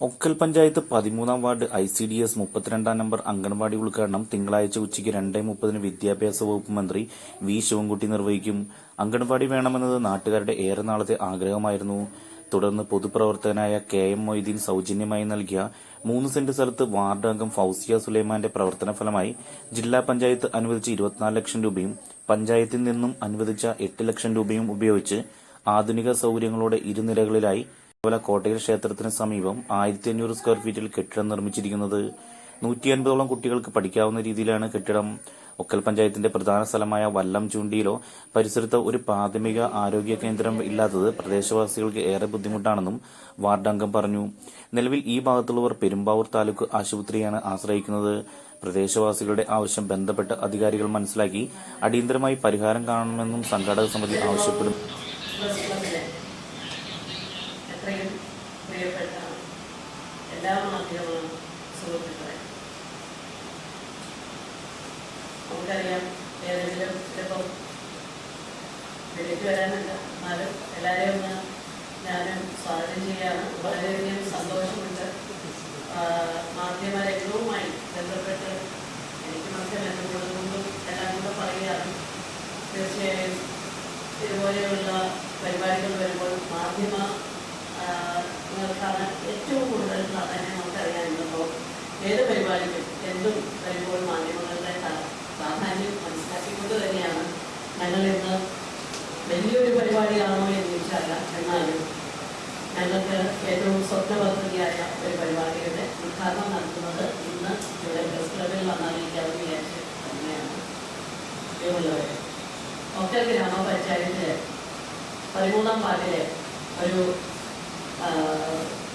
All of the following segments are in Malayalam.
ഒക്കൽ പഞ്ചായത്ത് പതിമൂന്നാം ward I C D S മുപ്പത്തിരണ്ടാം നമ്പർ അംഗൻവാടി ഉദ്ഘാടനം തിങ്കളാഴ്ച ഉച്ചയ്ക്ക് രണ്ടേ മുപ്പതിന് വിദ്യാഭ്യാസ വകുപ്പ് മന്ത്രി വി ശിവൻകുട്ടി നിർവഹിക്കും. അംഗൻവാടി വേണമെന്നത് നാട്ടുകാരുടെ ഏറെ നാളത്തെ ആഗ്രഹമായിരുന്നു. തുടർന്ന് പൊതുപ്രവർത്തകനായ കെ എം മൊയ്തീൻ സൌജന്യമായി നൽകിയ മൂന്ന് സെന്റ് സ്ഥലത്ത് വാർഡ് അംഗം ഫൌസിയ സുലൈമാന്റെ പ്രവർത്തന ഫലമായി ജില്ലാ പഞ്ചായത്ത് അനുവദിച്ച ഇരുപത്തിനാല് ലക്ഷം രൂപയും പഞ്ചായത്തിൽ നിന്നും അനുവദിച്ച എട്ട് ലക്ഷം രൂപയും ഉപയോഗിച്ച് ആധുനിക സൌകര്യങ്ങളോടെ ഇരുനിരകളിലായി അതുപോലെ കോട്ടയിൽ ക്ഷേത്രത്തിന് സമീപം ആയിരത്തി അഞ്ഞൂറ് സ്ക്വയർ ഫീറ്റിൽ കെട്ടിടം നിർമ്മിച്ചിരിക്കുന്നത് നൂറ്റി അൻപതോളം കുട്ടികൾക്ക് പഠിക്കാവുന്ന രീതിയിലാണ് കെട്ടിടം. ഒക്കൽ പഞ്ചായത്തിന്റെ പ്രധാന സ്ഥലമായ വല്ലം ചൂണ്ടിയിലോ പരിസരത്തോ ഒരു പ്രാഥമിക ആരോഗ്യ കേന്ദ്രം ഇല്ലാത്തത് പ്രദേശവാസികൾക്ക് ഏറെ ബുദ്ധിമുട്ടാണെന്നും വാർഡ് അംഗം പറഞ്ഞു. നിലവിൽ ഈ ഭാഗത്തുള്ളവർ പെരുമ്പാവൂർ താലൂക്ക് ആശുപത്രിയാണ് ആശ്രയിക്കുന്നത്. പ്രദേശവാസികളുടെ ആവശ്യം ബന്ധപ്പെട്ട അധികാരികൾ മനസ്സിലാക്കി അടിയന്തരമായി പരിഹാരം കാണണമെന്നും സംഘാടക സമിതി ആവശ്യപ്പെടും. പ്രിയപ്പെട്ട എല്ലാ മാധ്യമ സുഹൃത്തുക്കളെ. നമുക്കറിയാം ഏതെങ്കിലും ചിലപ്പം വിളിക്ക് വരാനല്ല. എന്നാലും എല്ലാവരെയും ഒന്ന് ഞാനും സ്വാഗതം ചെയ്യാണ് വളരെയധികം സന്തോഷമുണ്ട്. മാധ്യമരംഗവുമായി മാധ്യമ രംഗവുമായി ബന്ധപ്പെട്ട് എനിക്ക് മാത്രം കൊണ്ടും എല്ലാം കൂടെ പറയുകയാണ്. തീർച്ചയായും ഇതുപോലെയുള്ള പരിപാടികൾ വരുമ്പോൾ മാധ്യമ ആ, ങ്ങൾക്കാണ് ഏറ്റവും കൂടുതൽ പ്രാധാന്യം നമുക്കറിയാനുള്ളപ്പോൾ ഏത് പരിപാടിക്കും എന്തും വരുമ്പോൾ മാധ്യമങ്ങളുടെ പ്രാ- പ്രാധാന്യം മനസ്സിലാക്കിക്കൊണ്ട് തന്നെയാണ് ഞങ്ങൾ ഇന്ന് വലിയൊരു പരിപാടിയാണോ എന്ന് ചോദിച്ചാൽ എന്നാലും ഞങ്ങൾക്ക് ഏറ്റവും സ്വപ്ന പദ്ധതിയായ ഒരു പരിപാടിയുടെ ഉദ്ഘാടനം നടത്തുന്നത് ഇന്ന് ഇവിടെ പ്രസ് ക്ലബിൽ വന്നാലിരിക്കാമെന്ന് വിചാരിച്ച് തന്നെയാണ്. ഒക്കെ ഒക്കൽ ഗ്രാമപഞ്ചായത്തിലെ പതിമൂന്നാം വാർഡിലെ ഒരു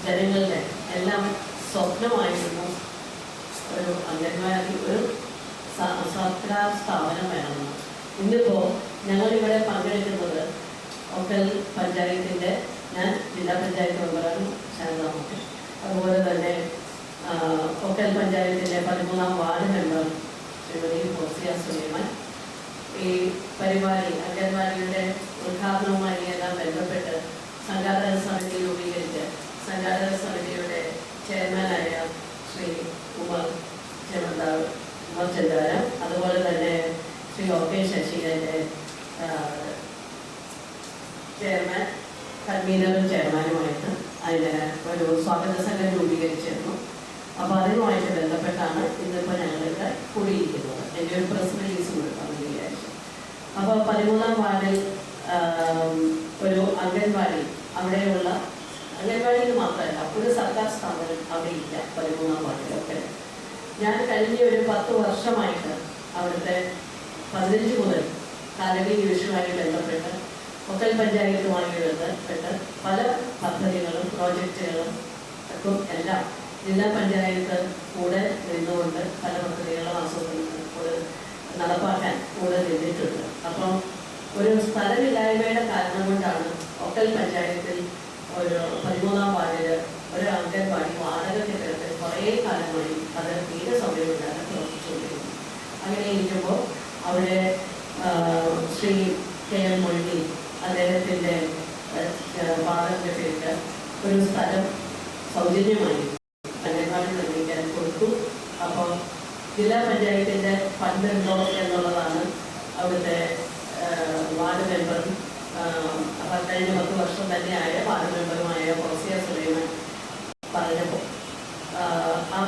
ജനങ്ങളുടെ എല്ലാം സ്വപ്നമായിരുന്നു ഒരു അംഗൻവാടി ഒരു സർക്കാർ സ്ഥാപനം വേണമെന്ന്. ഇന്നിപ്പോൾ ഞങ്ങളിവിടെ പങ്കെടുക്കുന്നത് ഒക്കൽ പഞ്ചായത്തിന്റെ ഞാൻ ജില്ലാ പഞ്ചായത്ത് മെമ്പറാണ് ശാരദാമൊക്കെ അതുപോലെ തന്നെ ഒക്കൽ പഞ്ചായത്തിന്റെ പതിമൂന്നാം വാർഡ് മെമ്പർ ശ്രീമതി ഹോസിയ സുലൈമാൻ. ഈ പരിപാടി അംഗൻവാടിയുടെ ഉദ്ഘാടനവുമായി എല്ലാം ബന്ധപ്പെട്ട് സംഘാടക സമിതി രൂപീകരിച്ച്. സംഘാടക സമിതിയുടെ ചെയർമാനായ ശ്രീ ഉമർ ചെമന്താവ് ഉമർ ചെന്താര അതുപോലെ തന്നെ ശ്രീ ഒ കെ ശശീലന്റെ ചെയർമാൻ കൺവീനറും ചെയർമാനുമായിട്ട് അതിന് ഒരു സ്വാഗത സംഘം രൂപീകരിച്ചിരുന്നു. അപ്പോൾ അതിനുമായിട്ട് ബന്ധപ്പെട്ടാണ് ഇന്നിപ്പോൾ ഞങ്ങളിവിടെ കൂടിയിരിക്കുന്നത്. എന്റെ ഒരു പ്രസ് റിലീസ് കൊടുക്കാമെന്ന് വിചാരിച്ചു അപ്പോൾ പതിമൂന്നാം വാർഡിൽ ഒരു അംഗൻവാടി അവിടെയുള്ള അംഗൻവാടിയിൽ മാത്രമല്ല ഒരു സർക്കാർ സ്ഥാപനം അവിടെ ഇല്ല പതിമൂന്നാം വാർഡിലൊക്കെ. ഞാൻ കഴിഞ്ഞ ഒരു പത്ത് വർഷമായിട്ട് അവിടുത്തെ പതിനഞ്ച് മുതൽ കാലടി ഡിവിഷനുമായി ബന്ധപ്പെട്ട് ഒക്കൽ പഞ്ചായത്തുമായി ബന്ധപ്പെട്ട് പല പദ്ധതികളും പ്രോജക്റ്റുകളും ഒക്കെ എല്ലാം ജില്ലാ പഞ്ചായത്ത് കൂടെ നിന്നുകൊണ്ട് പല പദ്ധതികളും ആസൂത്രണം കൂടെ നടപ്പാക്കാൻ കൂടെ നിന്നിട്ടുണ്ട്. അപ്പം ഒരു സ്ഥലമില്ലായ്മയുടെ കാരണം കൊണ്ടാണ് ഒക്കൽ പഞ്ചായത്തിൽ ഒരു പതിമൂന്നാം വാർഡിൽ ഒരു അംഗൻവാടി വാടകയ്ക്ക് കിടത്ത് കുറേ കൂടി അത് തീരെ സൗകര്യമില്ലാതെ പ്രവർത്തിച്ചുകൊണ്ടിരുന്നു. അങ്ങനെ ഇരിക്കുമ്പോൾ അവിടെ ശ്രീ കെ എൻ മൊഴി അദ്ദേഹത്തിന്റെ വാദത്തിന്റെ പേരിൽ ഒരു സ്ഥലം സൗജന്യമായി അംഗൻവാടി നിർമ്മിക്കാൻ കൊടുത്തു. അപ്പോൾ ജില്ലാ പഞ്ചായത്തിന്റെ ഫണ്ട് ഉണ്ടോ എന്നുള്ളതാണ് അവിടുത്തെ വാർഡ് മെമ്പറും കഴിഞ്ഞ പത്ത് വർഷം തന്നെയായ വാർഡ് മെമ്പറുമായ കോസിയ സുലൈമാൻ പറഞ്ഞപ്പോൾ ആ,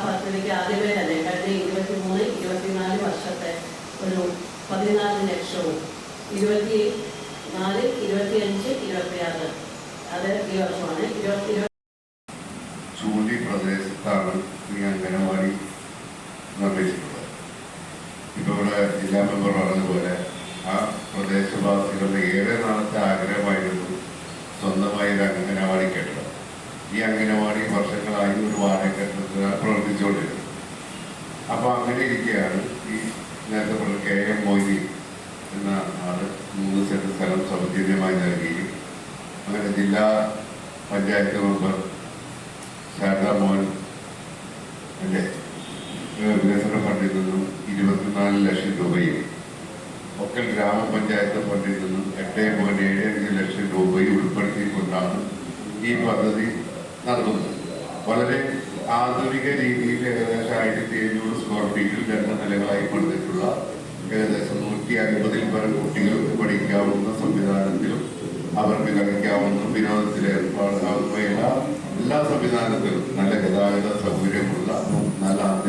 പദ്ധതിക്ക് ആദ്യമേ തന്നെ കഴിഞ്ഞ ഇരുപത്തി മൂന്ന് ഇരുപത്തിനാല് വർഷത്തെ ഒരു പതിനാല് ലക്ഷവും ഇരുപത്തി നാല് ഇരുപത്തിയഞ്ച് ഇരുപത്തിയാറ് അത് ഈ വർഷമാണ്. ഇരുപത്തി ഇരുപത്തി ചൂണ്ടി പ്രദേശത്താണ് ഈ അംഗനവാടി നിർമ്മിച്ചിട്ടുള്ളത്. ഇപ്പോൾ ഇവിടെ ജില്ലാ മെമ്പർ പറഞ്ഞതുപോലെ ആ പ്രദേശവാസികളുടെ നാളത്തെ ആഗ്രഹമായിരുന്നു സ്വന്തമായി ഒരു അംഗനവാടി കെട്ടിടം. ഈ അംഗനവാടി വർഷങ്ങളായി ഒരു വാടക പ്രവർത്തിച്ചുകൊണ്ടിരുന്നു. അപ്പോൾ അങ്ങനെ ഇരിക്കുകയാണ് ഈ നേരത്തെ പറഞ്ഞ കെ എം മൊയ്തി എന്ന ആൾ മൂന്ന് സെന്റ് സ്ഥലം സൗജന്യമായി നൽകുകയും അങ്ങനെ ജില്ലാ പഞ്ചായത്ത് മെമ്പർ ശാരദാ മോഹൻ എന്റെ വികസന ഫണ്ടിൽ നിന്നും ഇരുപത്തിനാല് ലക്ഷം രൂപയും ഒക്കൽ ഗ്രാമപഞ്ചായത്ത് ഫണ്ടിൽ നിന്നും എട്ട് പോയിന്റ് ഏഴ് അഞ്ച് ലക്ഷം രൂപയും ഉൾപ്പെടുത്തിക്കൊണ്ടാണ് ഈ പദ്ധതി നടത്തുന്നത്. വളരെ ആധുനിക രീതിയിൽ ഏകദേശം ആയിരത്തി എഴുന്നൂറ് സ്ക്വയർ ഫീറ്റിൽ രണ്ട് നിലകളായി പണിതിട്ടുള്ള ഏകദേശം നൂറ്റി അൻപതിൽ പരം കുട്ടികൾക്ക് പഠിക്കാവുന്ന സംവിധാനത്തിലും അവർക്ക് കളിക്കാവുന്ന വിനോദത്തിൽ ഏർപ്പാടാവുന്ന എല്ലാ എല്ലാ സംവിധാനത്തിലും നല്ല ഗതാഗത സൗകര്യമുള്ള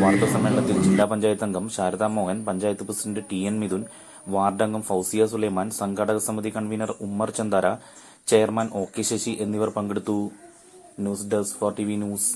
വാർത്താ സമ്മേളനത്തിൽ ജില്ലാ പഞ്ചായത്ത് അംഗം Sharada Mohan panchayat president T N Mithun വാർഡംഗം Fousiya Sulaiman സംഘാടക സമിതി convener Ummar Chandara chairman O K Shashi എന്നിവർ പങ്കെടുത്തു. News desk for T V news.